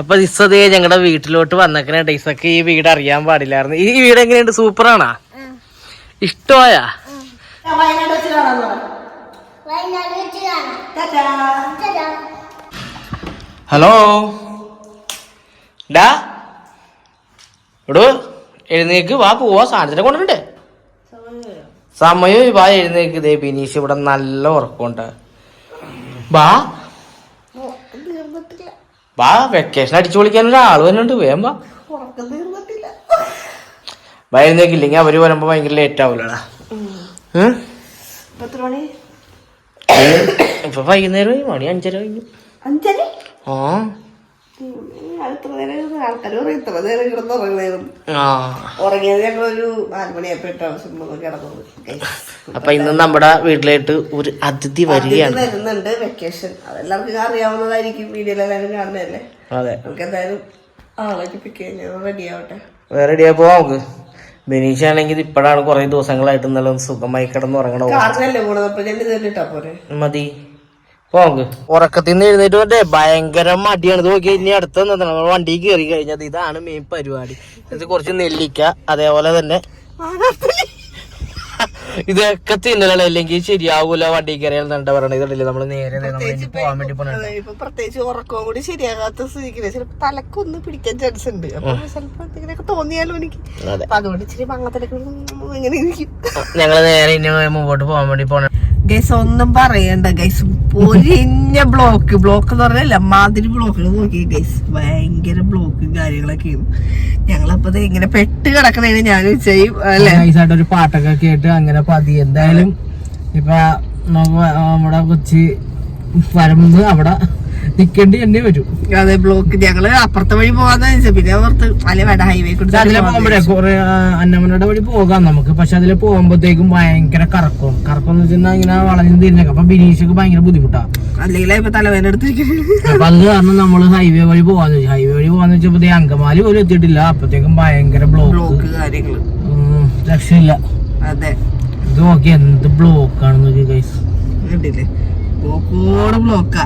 അപ്പൊ ഇസതേ ഞങ്ങളുടെ വീട്ടിലോട്ട് വന്നേക്കണേട്ട ഇസക്ക് ഈ വീട് അറിയാൻ പാടില്ലായിരുന്നു. ഈ വീട് എങ്ങനെയുണ്ട്? സൂപ്പറാണാ? ഇഷ്ടമായാ. ഹലോ? ഡാ? എടോ എഴുന്നേക്ക്. വാ പോവാ. സാധനത്തിനെ കൊണ്ടുണ്ടേ സമയം വാ എഴുന്നേക്ക്. ദേ ബിനീഷ് ഇവിടെ നല്ല ഉറക്കമുണ്ട്. വാ. വാ വെക്കേഷൻ അടിച്ചു പൊളിക്കാൻ ഒരാൾ വരുന്നുണ്ട് വാ ഉറക്കം തീർന്നിട്ടില്ല. വാ എഴുന്നേക്കില്ലെങ്കിൽ അവർ വരുമ്പോ ഭയങ്കര ലേറ്റ് ആവൂലടാ? ഇപ്പൊ വൈകുന്നേരം മണി അഞ്ചര കഴിഞ്ഞു. ആ. അപ്പൊ ഇന്ന് നമ്മുടെ വീട്ടിലായിട്ട് ഒരു അതിഥി വരികയാണ്. വരുന്നുണ്ട് വെക്കേഷൻ അതെല്ലാവർക്കും അറിയാവുന്നതായിരിക്കും വീഡിയോയിലെല്ലാവരും കാണുന്നതല്ലേ? അതെ. നമുക്ക് എന്തായാലും റെഡി ആവട്ടെ. പോവാ നമുക്ക്. ബെനീഷ് ആണെങ്കിൽ ഇപ്പോഴാണ് കുറെ ദിവസങ്ങളായിട്ട് നല്ല സുഖമായി കിടന്ന് ഉറങ്ങണ കാറിനല്ലേ പോണത്? അപ്പൊ ഞാൻ ഇട്ടാ പോരെ. മതി. ഉറക്കത്തിൽ നിന്ന് എഴുന്നേറ്റ് പറഞ്ഞേ ഭയങ്കര മടിയാണ്. ഇത് നോക്കി ഇനി അടുത്ത നമ്മൾ വണ്ടി കയറി കഴിഞ്ഞത്. ഇതാണ് മെയിൻ പരിപാടി. ഇത് കുറച്ച് നെല്ലിക്ക അതേപോലെ തന്നെ ഇതൊക്കെ തിന്നലാണ്. അല്ലെങ്കിൽ ശരിയാവൂല വണ്ടി കയറിയാൽ എന്താ പറയണത്. ഇതല്ലേ നമ്മൾ നേരെ പോകാൻ വേണ്ടി പോകണം പ്രത്യേകിച്ച് ഉറക്കവും കൂടി ശരിയാകാത്ത സ്ഥിതിക്ക് ചിലപ്പോ തലക്കൊന്ന് പിടിക്കാൻ ചാൻസ് ഉണ്ട്. അപ്പൊ ചിലപ്പോ എന്തെങ്കിലുമൊക്കെ തോന്നിയാലും എനിക്ക്. അതുകൊണ്ട് ഇച്ചിരി മങ്ങത്തിലൊക്കെ ഇങ്ങനെ ഇരിക്കും. ഞങ്ങൾ നേരെ ഇനി മുമ്പോട്ട് പോകാൻ വേണ്ടി പോണ ഗൈസ് ഒന്നും പറയണ്ട ഗൈസ് പൊരിഞ്ഞ ബ്ലോക്ക് ബ്ലോക്ക് എന്ന് പറഞ്ഞല്ല മാതിരി ബ്ലോക്കുകൾ നോക്കി ഗൈസ് ഭയങ്കര ബ്ലോക്കും കാര്യങ്ങളൊക്കെ ഞങ്ങളപ്പോ ഞങ്ങളപ്പത് ഇങ്ങനെ പെട്ട് കിടക്കുന്നതിന് ഞാൻ ചെയ്യും അല്ലെ? ഗൈസായിട്ട് ഒരു പാട്ടൊക്കെ കേട്ട് അങ്ങനെ പതി. എന്തായാലും ഇപ്പൊ നമ്മ- നമ്മുടെ കൊച്ചി വരമ്പ് അവിടെ നിക്കേണ്ടി തന്നെ വരും. അതെ ബ്ലോക്ക് ഞങ്ങൾ അപ്പുറത്തെ വഴി പോകാന്ന് വെച്ചാൽ പിന്നെ പുറത്ത് അല്ലെ വേണ്ട ഹൈവേ കൂടി അതിലെ പോകുമ്പോഴേ കുറെ അന്നമനയുടെ വഴി പോകാം നമുക്ക്. പക്ഷെ അതിൽ പോകുമ്പോഴത്തേക്കും ഭയങ്കര കറക്കും. കറക്കം എന്ന് വെച്ചാൽ ഇങ്ങനെ വളഞ്ഞു തിരിഞ്ഞേക്കും. അപ്പൊ ബിനീഷക്ക് ഭയങ്കര ബുദ്ധിമുട്ടാ. അല്ലെങ്കിൽ ഇപ്പൊ അപ്പൊ അത് കാരണം നമ്മൾ ഹൈവേ വഴി പോവാന്ന് വെച്ചു ഹൈവേ വഴി പോവാന്ന് വെച്ചപ്പോ അങ്കമാലി പോലും എത്തിയിട്ടില്ല. അപ്പത്തേക്കും ഭയങ്കര ബ്ലോക്ക് ബ്ലോക്ക് കാര്യങ്ങൾ. രക്ഷയില്ല. അതെ. ഇത് നോക്കി എന്ത് ബ്ലോക്കാണെന്ന് നോക്കി കണ്ടില്ലേ? ബ്ലോക്കോട് ബ്ലോക്കാ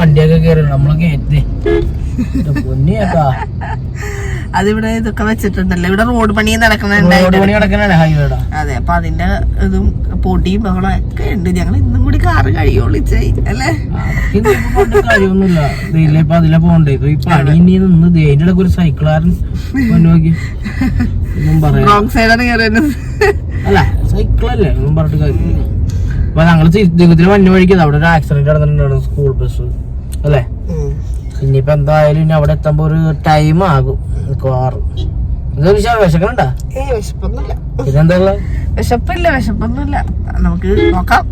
വണ്ടിയൊക്കെ കയറി നമ്മൾ കയറ്റി പൊന്നിയേക്കാ അതിവിടെ ഇതൊക്കെ വെച്ചിട്ടുണ്ടല്ലോ. ഇവിടെ റോഡ് പണി ഹൈവേടാ അതെ അപ്പൊ അതിന്റെ ഇതും പൊടിയും ബഹളം ഒക്കെ ഉണ്ട്. ഞങ്ങൾ ഇന്നും കൂടി കാറ് കഴിയുള്ളൂ ചെയ് അല്ലേ? ഇപ്പൊ അതിലെ പോണ്ടേ ഇപ്പൊ ഈ പണി ഇനി നിന്ന് ദേ ഇതിന്റെ ഇടയ്ക്ക് ഒരു സൈക്കിളാരൻ നോക്കി. റോങ് സൈഡാണ് കയറുന്നത് അല്ല സൈക്കിളല്ലേ ഒന്നും പറഞ്ഞിട്ട് കാര്യമില്ല. അപ്പൊ ഞങ്ങൾ ജീവിതത്തിൽ വണ്ടി വഴിക്കുന്നത് അവിടെ ഒരു ആക്സിഡന്റ് നടന്നിട്ടുണ്ടായിരുന്നു സ്കൂൾ ബസ് അല്ലേ? ഇനിയിപ്പോ എന്തായാലും ഇനി അവിടെ എത്തുമ്പോ ഒരു ടൈം ആകും. മിക്കവാറും. വിശക്കണ്ടാ? വിശപ്പില്ല വിശപ്പൊന്നുമില്ല. നമുക്ക് നോക്കാം.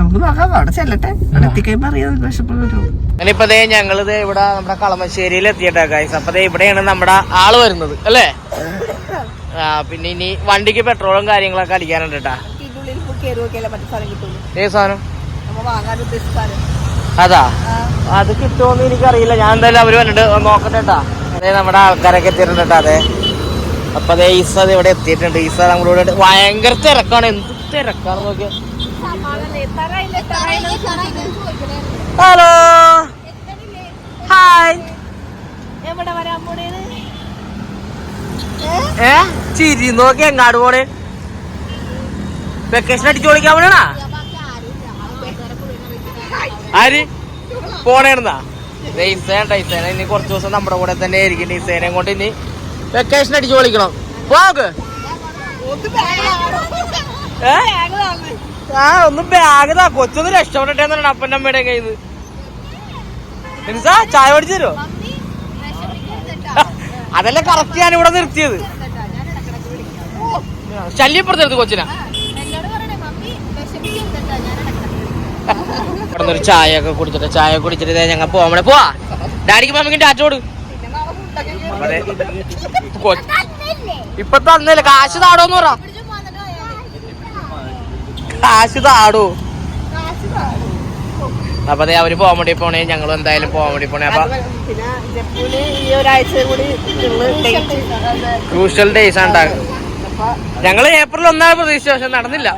നമുക്ക് നോക്കാം അവിടെ ചെല്ലട്ടെ. അവിടെ എത്തിക്കഴിയുമ്പോ അറിയാം വിശപ്പ് വരും. ഇനിയിപ്പോ ഞങ്ങളിത് ഇവിടെ നമ്മുടെ കളമശ്ശേരിയിൽ എത്തിയിട്ടാ ഗൈസ് അപ്പൊ ഇവിടെയാണ് നമ്മുടെ ആൾ വരുന്നത് അല്ലേ? ആ പിന്നെ ഇനി വണ്ടിക്ക് പെട്രോളും കാര്യങ്ങളൊക്കെ അടിക്കാനുണ്ട് കേട്ടാ കയറി നോക്കിയാലേ മറ്റു സാധനം കിട്ടുള്ളൂ? ഏത് സാധനം? നമ്മൾ വാങ്ങാൻ ഉദ്ദേശിച്ചാലും അതാ? അത് കിട്ടുമോന്ന് എനിക്കറിയില്ല. ഞാൻ എന്തായാലും അവർ വന്നിട്ട് നോക്കട്ടെട്ടാ അതെ നമ്മുടെ ആൾക്കാരൊക്കെ എത്തിയിട്ടുണ്ട് കേട്ടോ അതെ. അപ്പൊ അതെ ഈസ അത് ഇവിടെ എത്തിയിട്ടുണ്ട്. ഈസ ഉണ്ട്. ഭയങ്കര തിരക്കാണ്. എന്ത് തിരക്കാണ് നോക്കിയാ ഹലോ. ഹായ്. എവിടെ വരാൻ പോണേന്ന്? ഏ? ചിരി നോക്കി. എങ്ങാട് പോണേ? വെക്കേഷൻ അടിച്ചു പൊളിക്കാൻ പോണേണാ ആര്? പോണേണെന്നാ ഇസേന ഇസേന ഇനി കുറച്ച് ദിവസം നമ്മുടെ കൂടെ തന്നെ ആയിരിക്കും ഇസേനെ കൊണ്ട് ഇനി വെക്കേഷൻ അടിച്ചു പൊളിക്കണം. പോക്ക് ആ ഒന്ന് ബാഗ് താ കൊച്ചൊന്ന് രക്ഷപ്പെടട്ടെ എന്നാണ് അപ്പന്റെ അമ്മയുടെ കയ്യിൽ നിന്ന്. എനിസാ ചായ പഠിച്ചു തരുമോ അതല്ലേ കറക്റ്റ് ഞാൻ ഇവിടെ നിർത്തിയത് ശല്യപ്പെടുത്തരുത് കൊച്ചിനെ. ഇവിടെ ഒരു ചായ ഒക്കെ കുടിച്ചിട്ട് ചായ കുടിച്ചിട്ട് ഞങ്ങൾ പോവാൻ പോവാ. ഡാഡിക്ക് മമ്മിക്ക് ടാറ്റ കൊടു അതെ. ഇപ്പൊ തന്നില്ല. കാശ് താടോന്ന് പറ. കാശ് താടോ. അപ്പൊ ദേ അവർ പോകാൻ വേണ്ടി പോണേ. ഞങ്ങളും എന്തായാലും പോകാൻ വേണ്ടി പോണേ. അപ്പൊ ക്രൂഷ്യൽ ഡേയ്സ് ആണ് ഞങ്ങൾ ഏപ്രിൽ ഒന്നാമത് പ്രതീക്ഷിച്ച പക്ഷെ നടന്നില്ല.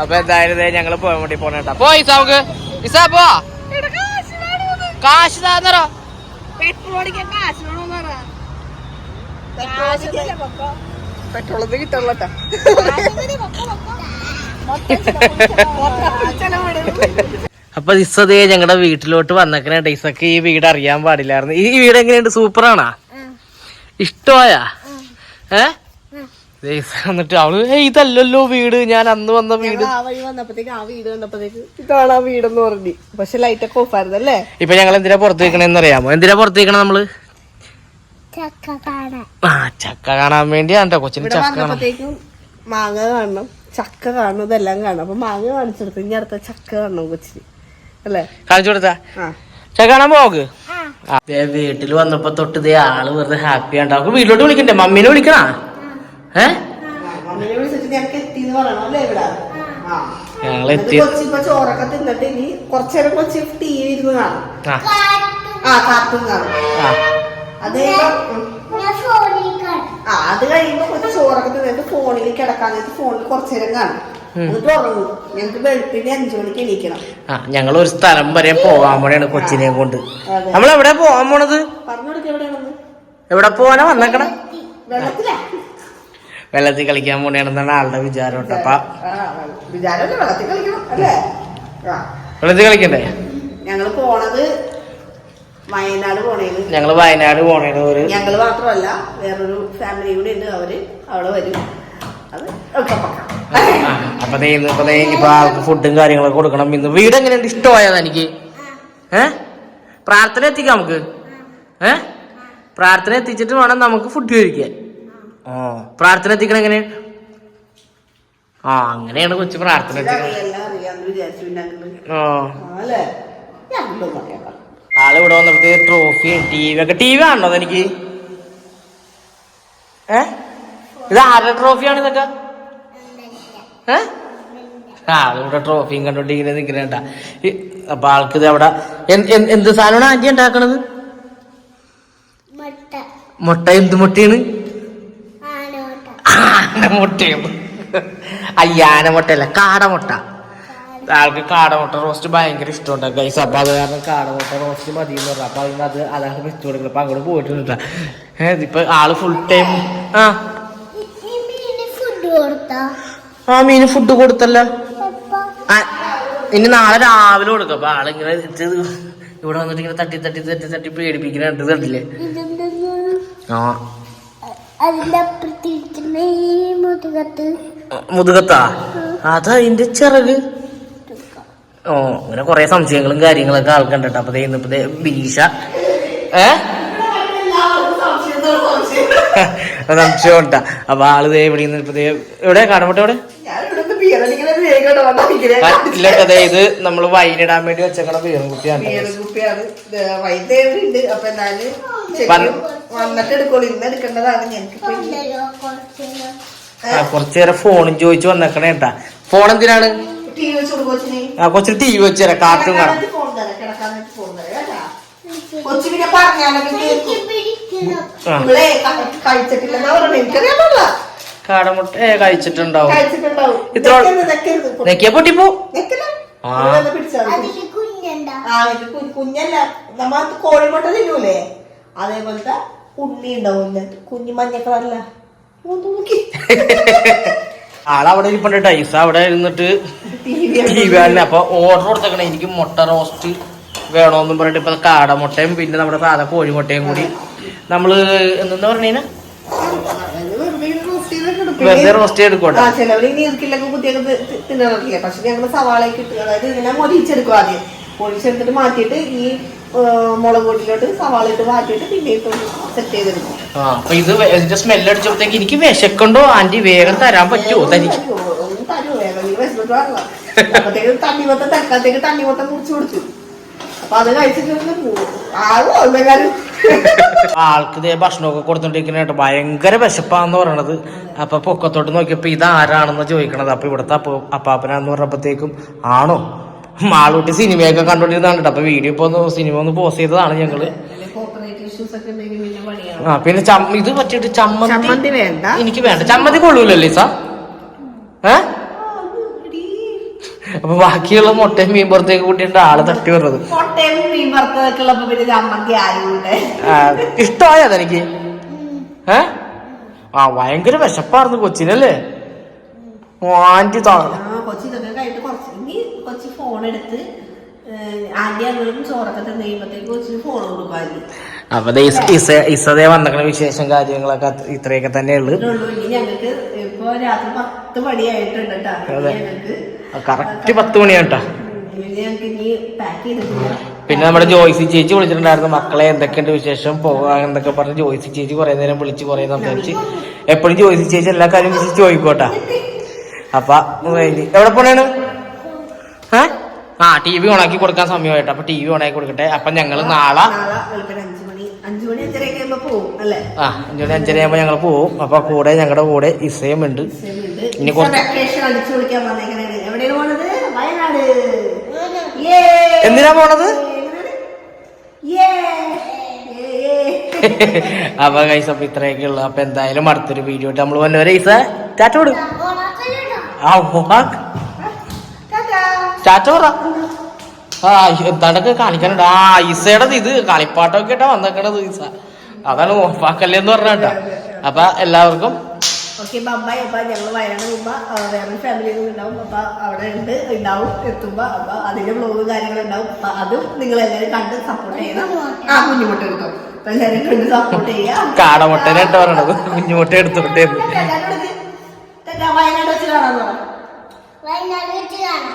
അപ്പൊ എന്തായാലും ഞങ്ങൾ പോകാൻ വേണ്ടി പോണേട്ടാ പോ ഇസ നമുക്ക്. ഇസാ പോ. കാശ് താന്നറോ. പെട്രോൾ കിട്ടണല്ലോ അപ്പൊ ഇസതേ ഞങ്ങളുടെ വീട്ടിലോട്ട് വന്നേക്കണേ ഇസക്ക് ഈ വീട് അറിയാൻ പാടില്ലായിരുന്നു. ഈ വീട് എങ്ങനെയുണ്ട്? സൂപ്പറാണാ? ഇഷ്ടമായാ? ഏ? ദേ ഇസ വന്നിട്ട് അവൾ "ഏയ് ഇതല്ലല്ലോ വീട്. ഞാൻ അന്ന് വന്ന വീട്. ആ വഴി വന്നപ്പോഴത്തേക്ക് ആ വീട് വന്നപ്പോഴത്തേക്ക് ഇതാണ് ആ വീടെന്ന് പറഞ്ഞു. പക്ഷെ ലൈറ്റ് ഒക്കെ ഓഫ് ആയിരുന്നു അല്ലേ? ഇപ്പൊ ഞങ്ങൾ എന്തിനാ പുറത്ത് വെക്കണെന്ന് അറിയാമോ? എന്തിനാ പുറത്ത് വെക്കണ നമ്മൾ? ചക്ക കാണാൻ. ആ ചക്ക കാണാൻ വേണ്ടിയാണ് കേട്ടോ കൊച്ചിന് ചക്ക കാണാൻ. മാങ്ങ കാണണം ചക്ക കാണണം ഇതെല്ലാം കാണണം. അപ്പൊ മാങ്ങ കാണിച്ചെടുത്ത് ഇനി അടുത്ത ചക്ക കാണണം കൊച്ചിന്. അല്ലേ? കാണിച്ചു കൊടുത്താ? ചക്ക കാണാൻ പോക്ക്? വീട്ടിൽ വന്നപ്പോ തൊട്ട് ഇതേ ആൾ വെറുതെ ഹാപ്പി ഉണ്ടാവും വീട്ടിലോട്ട് വിളിക്കണ്ടേ? മമ്മീനെ വിളിക്കണ? ഏ? ഞങ്ങൾ എത്തി ചോറൊക്കെ തിന്നിട്ട് ഇനി കുറച്ചേരം കൊച്ചി ടി വി ഇരുന്ന് കാണും. ആ. കാർട്ടൂൺ കാണും. അത് ആ അത് കഴിയുമ്പോ കൊച്ചു ചോറൊക്കെ തിന്നിട്ട് ഫോണിൽ കിടക്കാൻ ഫോണിൽ കുറച്ചേരം കാണും. എന്നിട്ട് ഉറങ്ങും ഞങ്ങൾക്ക് വെളുപ്പിന് അഞ്ചു മണിക്ക് എണീക്കണം. ആ ഞങ്ങൾ ഒരു സ്ഥലം വരെ പോകാൻ പോണെയാണ് കൊച്ചിനെ കൊണ്ട്. നമ്മൾ എവിടെ പോകാൻ പോണത്? എവിടെ പോവാനാ വന്നേക്കണ? വെള്ളത്തിൽ കളിക്കാൻ പോണെയാണെന്നാണ് ആളുടെ വിചാരം കേട്ടപ്പാ വെള്ളത്തിൽ കളിക്കണ്ടേ? ഞങ്ങൾ പോണത് വയനാട് പോണേന് ഞങ്ങൾ വയനാട് പോണേണ് ഒരു ഞങ്ങൾ മാത്രമല്ല വേറൊരു ഫാമിലി കൂടെ ഉണ്ട് അവർ അവിടെ വരും. അത് ഒക്കെ പക്കാം. അപ്പൊ ഇപ്പൊ ഇനിയിപ്പോ ആൾക്ക് ഫുഡും കാര്യങ്ങളൊക്കെ കൊടുക്കണം. ഇന്ന് വീട് എങ്ങനെയുണ്ട്? ഇഷ്ടമായത് എനിക്ക് ഏ? പ്രാർത്ഥന എത്തിക്കാം നമുക്ക്. ഏ? പ്രാർത്ഥന എത്തിച്ചിട്ട് വേണം നമുക്ക് ഫുഡ് കഴിക്കാൻ. ഓ പ്രാർത്ഥന എത്തിക്കണം എങ്ങനെ? ആ അങ്ങനെയാണ് കൊച്ചു പ്രാർത്ഥന എത്തിക്കണം അറിയാം ആൾ ഇവിടെ വന്നപ്പോ ട്രോഫിയും ടി വി ഒക്കെ. ടി വി ആണോ എനിക്ക് ഏ? ഇത് ആരുടെ ട്രോഫിയാണ് ഇതൊക്കെ? ആ ഇവിടെ ട്രോഫിയും കണ്ടോണ്ട് ഇങ്ങനെ നിൽക്കണേണ്ട അപ്പൊ ആൾക്ക് ഇത് അവിടെ എന്ത് സാധനമാണ് ആന്റി ഉണ്ടാക്കണത്? മുട്ട. മുട്ട എന്ത് മുട്ടയാണ്? ആനമുട്ടയാണ് ആന മുട്ടയാണ് അയ്യാന മുട്ടയല്ല കാടമുട്ട. ആൾക്ക് കാടമുട്ട റോസ്റ്റ് ഭയങ്കര ഇഷ്ടമുണ്ട് ഗൈസ് അപ്പൊ അത് കാരണം കാടമുട്ട റോസ്റ്റ് മതി എന്ന് പറഞ്ഞു. അപ്പൊ അതിന് അത് അതാണ് വെച്ചു കൊടുക്കുന്നത് അപ്പൊ അങ്ങോട്ട് പോയിട്ടുണ്ട് ഏഹ് ഇതിപ്പോ ആൾ ഫുൾ ടൈം ആ. ആ മീന് ഫുഡ് കൊടുത്തല്ല ഇനി നാളെ രാവിലെ കൊടുക്കാം. അപ്പൊ ആളിങ്ങനെ ഇവിടെ വന്നിട്ട് ഇങ്ങനെ തട്ടി തട്ടി തട്ടി തട്ടി പേടിപ്പിക്കുന്നുണ്ട് കണ്ടില്ലേ? ആ. മുതുകത്ത്. അതാ അതിന്റെ ചിറക്. ഓ അങ്ങനെ കൊറേ സംശയങ്ങളും കാര്യങ്ങളൊക്കെ ആൾക്കുണ്ട് അപ്പൊ ഇന്നിപ്പോ ദേ ബീഷ ഏ? സംശയം ഉണ്ടാ അപ്പൊ ആൾ ദേ ഇവിടെ നിന്ന് എവിടെ? കാണപ്പെട്ട എവിടെ? ഇല്ല ഇത് നമ്മൾ വൈനിടാൻ വേണ്ടി വെച്ചേക്കണ ബീറും കുപ്പിയാണ്. കുറച്ച് നേരം ഫോണും ചോദിച്ചു വന്നേക്കണേ കേട്ടാ. ഫോൺ എന്തിനാണ്? ആ കുറച്ച് ടി വി വെച്ചു തരാം. കാർട്ടൂൺ കാണാം. ഫോൺ തരാം കിടക്കാൻ ഫോൺ തരാം കേട്ടാ കൊച്ചു പിന്നെ പറഞ്ഞാലൊക്കെ കേൾക്കും. പിടിക്കണം ആ. ഇവളെ ക- കഴിച്ചിട്ടില്ലെന്നാ പറഞ്ഞത് എനിക്കറിയാമല്ല കാടമുട്ട കഴിച്ചിട്ടുണ്ടാവും. ഇത്ര-. നെക്കിയ പൊട്ടിപ്പോ. കുഞ്ഞല്ല. നമ്മ കോഴിമുട്ട തിന്നൂലേ? അതേപോലത്തെ ഉണ്ണി ഉണ്ടാവും എന്നിട്ട് കുഞ്ഞു നോക്കി. ആളവിടെ ഇരിപ്പുണ്ട് ടൈസ് അവിടെ ഇരുന്നിട്ട് ടി ടി വി ആണ് അപ്പൊ ഓർഡർ കൊടുത്തേക്കണേ. എനിക്ക് മുട്ട റോസ്റ്റ് വേണോന്നും പറഞ്ഞിട്ട് ഇപ്പൊ കാടമുട്ടയും പിന്നെ നമ്മുടെ സാധാ കോഴിമുട്ടയും കൂടി നമ്മൾ എന്താ പറഞ്ഞു വെറുതെ റോസ്റ്റ് എടുക്കോട്ടെ ആ ചിലവര് ഇനി ഇരിക്കില്ലൊക്കെ കുത്തിയൊക്കെ തിന്നറിയില്ല പക്ഷെ ഞങ്ങൾ സവാളയൊക്കെ ഇട്ട് അതായത് ഇതിനെ മൊരിച്ചെടുക്കും ആദ്യം. മൊരിച്ചെടുത്തിട്ട് മാറ്റിയിട്ട് ഈ ആ, മുളക് പൊടിയിലോട്ട് സവാള ഇട്ട് മാറ്റിയിട്ട് പിന്നെ ഇട്ട് സെറ്റ് ചെയ്തെടുക്കും. ആ അപ്പൊ ഇത് വെ- ഇതിന്റെ സ്മെല്ല് അടിച്ചപ്പോഴത്തേക്ക് എനിക്ക് വിശക്കുണ്ടോ? ആന്റി വേഗം തരാൻ പറ്റുമോ തനിക്ക് തരുമോ വേഗം. തണ്ണിമത്തം തൽക്കാലത്തേക്ക് തണ്ണിമത്തം മുറിച്ച് കൊടുത്തു. അപ്പൊ അത് ആൾക്ക് ഇതേ ഭക്ഷണമൊക്കെ കൊടുത്തോണ്ടിരിക്കണേട്ട് ഭയങ്കര വിശപ്പാന്ന് പറയണത്. അപ്പൊ പൊക്കത്തോട്ട് നോക്കിയപ്പോ ഇത് ആരാണെന്ന് ചോദിക്കണത്. അപ്പൊ ഇവിടുത്തെ അപ്പൊ അപ്പാപ്പനാന്ന് പറഞ്ഞപ്പോഴത്തേക്കും ആണോ? മാളൂട്ടി സിനിമയൊക്കെ കണ്ടോണ്ടിരുന്നാണ്. അപ്പൊ വീഡിയോ ഇപ്പൊ ഒന്ന് സിനിമ ഒന്ന് പോസ് ചെയ്തതാണ് ഞങ്ങൾ. ആ പിന്നെ ചമ്മ ഇത് പറ്റിയിട്ട് ചമ്മന്തി എനിക്ക് വേണ്ട. ചമ്മന്തി കൊള്ളൂലല്ലേ സാ? ഏ? അപ്പൊ ബാക്കിയുള്ള മുട്ടയും മീൻ പുറത്തേക്ക് കൂട്ടിയിട്ട് ആൾ തട്ടി പറഞ്ഞത് മുട്ടയും മീൻ പിന്നെ ചമ്മന്തി ഇഷ്ടമായോ അതെനിക്ക്? ഏ? ആ ഭയങ്കര വിശപ്പായിരുന്നു കൊച്ചിനല്ലേ? ആന്റി താ കൊച്ചി ഇതൊക്കെ കഴിഞ്ഞിട്ട് കുറച്ച് ഇനി കൊച്ചി ഫോൺ എടുത്ത് ആദ്യം അങ്ങളും ചോറൊക്കെ തന്നെ കഴിയുമ്പോഴത്തേക്ക് കൊച്ചിന് ഫോൺ കൊടുക്കാമായിരുന്നു അപ്പൊ ഇസതേ വന്നിക്കണ വിശേഷം കാര്യങ്ങളൊക്കെ ഇത്രയൊക്കെ തന്നെ ഉള്ളു. ഇത്രയുള്ളൂ. ഞങ്ങൾക്ക് ഇപ്പൊ രാത്രി പത്ത് മണിയായിട്ടുണ്ട് ഞങ്ങൾക്ക് കറക്റ്റ് പത്ത് മണിയാണ് കേട്ടോ പിന്നെ നമ്മുടെ ജോയ്സി ചേച്ചി വിളിച്ചിട്ടുണ്ടായിരുന്നു. മക്കളെ എന്തൊക്കെയുണ്ട് വിശേഷം? പോകാൻ എന്നൊക്കെ പറഞ്ഞ് ജോയ്സി ചേച്ചി കുറെ നേരം വിളിച്ച് കുറെ സംസാരിച്ച്. എപ്പോഴും ജോയ്സി ചേച്ചി എല്ലാ കാര്യം വിളിച്ച് ചോദിക്കോട്ടാ അപ്പൊ എവിടെ പോണേണ്? ഏ? ആ ടി വി ഓണാക്കി കൊടുക്കാൻ സമയമായിട്ട്. അപ്പൊ ടി വി ഓണാക്കി കൊടുക്കട്ടെ. അപ്പൊ ഞങ്ങൾ നാളെ നാളെ വെളുപ്പിന് അഞ്ചു മണി. ആ അഞ്ചര ആകുമ്പോ ഞങ്ങൾ പോവും. അപ്പൊ കൂടെ ഞങ്ങളുടെ കൂടെ ഇസയും ഉണ്ട്. ഇനി കുറച്ച്- വെക്കേഷൻ അടിച്ചു വിളിക്കാൻ വന്നേക്കണേ എവിടെയാണ് പോണത് എന്തിനാ പോണത്! അപ്പൊ കൈസ് അപ്പൊ ഇത്രയൊക്കെ ഉള്ളു. അപ്പൊ എന്തായാലും അടുത്തൊരു വീഡിയോ ഇട്ട് നമ്മൾ വന്നവരെ ഈസ ടാറ്റ ഓണാക്കലുണ്ടോ ആ! ടാറ്റ. പറ. ആ എന്താണ്ടൊക്കെ കാണിക്കാനുണ്ട്? ആ ഈസയുടെ ഇത് കളിപ്പാട്ടമൊക്കെ ഇട്ടാ വന്നേക്കണത് ഈസ. അതാണ് ഓഫാക്കല്ലേ എന്ന് കേട്ടോ അപ്പൊ എല്ലാവർക്കും ഓക്കെ ബമ്പായി അപ്പൊ ഞങ്ങൾ വയനാട് പോകുമ്പോ വേറൊരു ഫാമിലി ഉണ്ടാവും. അപ്പൊ അവിടെ ഉണ്ട് ഉണ്ടാവും എത്തുമ്പോ അപ്പൊ അതിന്റെ ബ്ലോഗ് കാര്യങ്ങൾ ഉണ്ടാവും അപ്പൊ അതും നിങ്ങൾ എല്ലാവരും കണ്ട് സപ്പോർട്ട് ചെയ്യണം. ആ കുഞ്ഞുമുട്ട എടുത്തോ. അപ്പൊ എല്ലാവരും കണ്ട് സപ്പോർട്ട് ചെയ്യാം. കാടമുട്ടേട്ട് പറയണത് കുഞ്ഞുമുട്ട എടുത്തോട്ടേ വയനാട് വെച്ച് കാണാൻ വയനാട് വെച്ച് കാണാം.